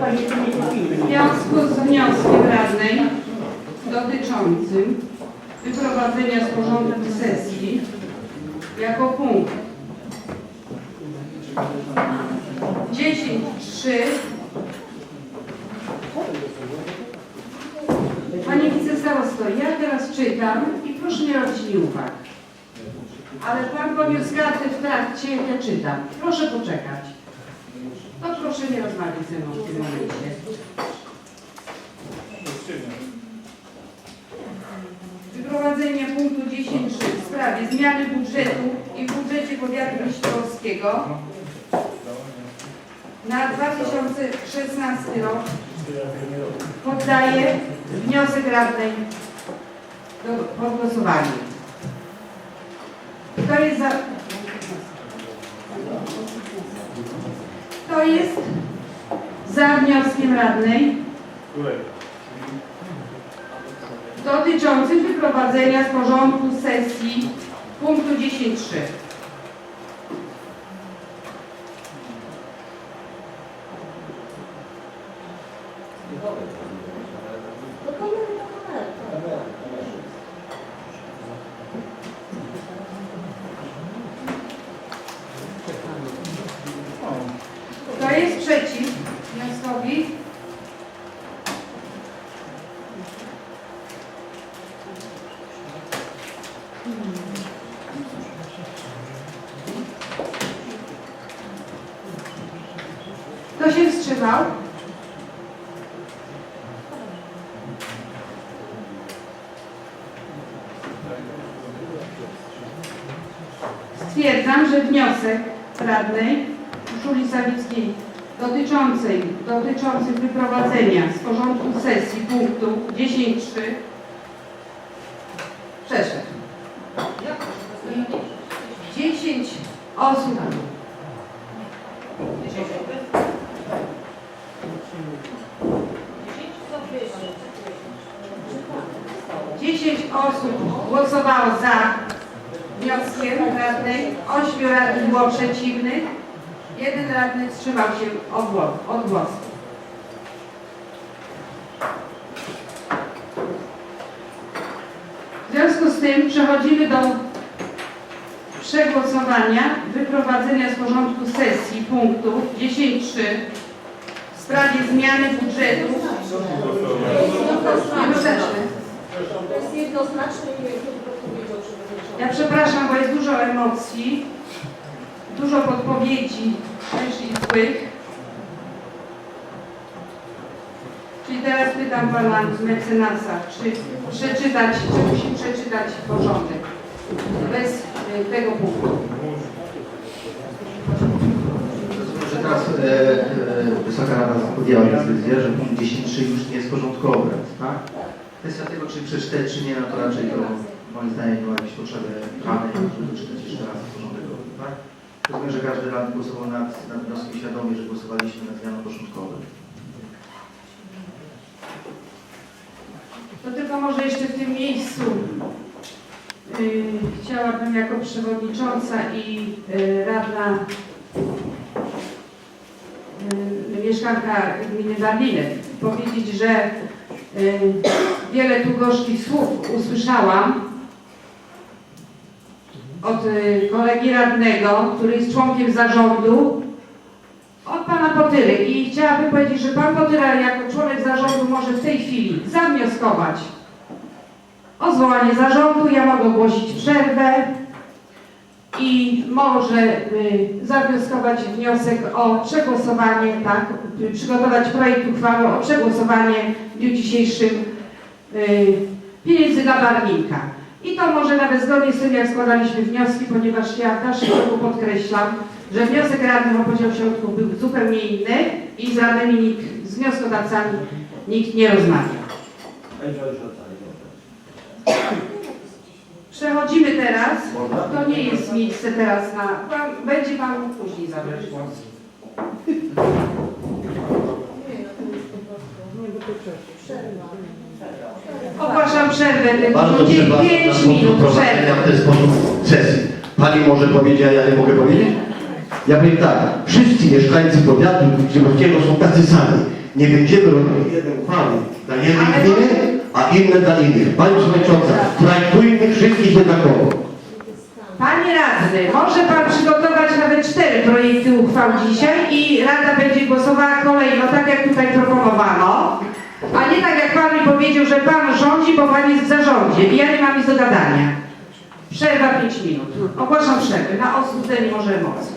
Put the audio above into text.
W związku z wnioskiem radnej dotyczącym wyprowadzenia z porządku sesji jako punkt 10.3 Panie wicestarosto, ja teraz czytam i proszę nie robić mi uwag. Ale pan poniósł kartę w trakcie, ja czytam. Proszę poczekać. To proszę nie rozmawiać ze mną w tym momencie. Wyprowadzenie punktu 10.3 w sprawie zmiany budżetu i w budżecie powiatu liściowskiego na 2016 rok poddaję wniosek radnej do pod głosowanie. Kto jest za... Kto jest za wnioskiem radnej dotyczącym wyprowadzenia z porządku sesji punktu 10.3? Kto Kto się wstrzymał? Stwierdzam, że wniosek radnej Urszuli Sawickiej dotyczącej, dotyczący wyprowadzenia z porządku sesji punktu 10.3 przeszedł. 10 osób. Dziesięć osób głosowało za wnioskiem radnej, ośmiu radnych było przeciwnych, jeden radny wstrzymał się od głosu. W związku z tym przechodzimy do przegłosowania wyprowadzenia z porządku sesji punktu 10.3 w sprawie zmiany budżetu. Jednoznaczne. To jest jednoznaczne i powiedział przewodniczący. Ja przepraszam, bo jest dużo emocji, dużo podpowiedzi, też i złych. Czyli teraz pytam pana mecenasa, czy przeczytać, czy musi przeczytać porządek bez y, tego punktu. że teraz e, e, Wysoka Rada podjęła decyzję, że punkt 10.3 już nie jest obrad, tak? Kwestia tego, czy przeczytać, czy nie, no to raczej to moim zdaniem nie ma jakiejś potrzeby prawnej, żeby doczytać jeszcze raz porządek tak? Rozumiem, że każdy radny głosował nad, nad wnioskiem świadomie, że głosowaliśmy nad zmianą porządkową. To tylko może jeszcze w tym miejscu y, chciałabym jako przewodnicząca i y, radna y, mieszkanka gminy Barlinek powiedzieć, że y, wiele tu gorzkich słów usłyszałam od y, kolegi radnego, który jest członkiem zarządu, od pana Potyry i chciałabym powiedzieć, że pan Potyra jako członek zarządu może w tej chwili zawnioskować o zwołanie zarządu. Ja mogę ogłosić przerwę i może y, zawnioskować wniosek o przegłosowanie, tak, y, przygotować projekt uchwały o przegłosowanie w dniu dzisiejszym pieniędzy dla barwnika. I to może nawet zgodnie z tym, jak składaliśmy wnioski, ponieważ ja w dalszym ciągu podkreślam, że wniosek radnych o podział środków był zupełnie inny i z radnymi nikt, z wnioskodawcami nikt nie rozmawia. Przechodzimy teraz, to nie jest miejsce teraz na, pan, będzie Pan później zabrać głos. Nie, no to jest po prostu przerwa. Ogłaszam przerwę, Bardzo przepraszam 5 za minut prowadzenia w ten sposób sesji. Pani może powiedzieć, a ja nie mogę powiedzieć? Ja powiem tak, wszyscy mieszkańcy powiatu Grzybowskiego są tacy sami. Nie będziemy robili jednej uchwały dla jednej gminy, a inne dla innych. Pani Przewodnicząca, traktujmy wszystkich jednakowo. Panie radny, może pan przygotować nawet cztery projekty uchwał dzisiaj i Rada będzie głosowała kolejno, tak jak tutaj proponowano, a nie tak jak pan mi powiedział, że pan rządzi, bo pan jest w zarządzie i ja nie mam nic do gadania. Przerwa 5 minut. Ogłaszam przerwę na ostudzenie może emocji.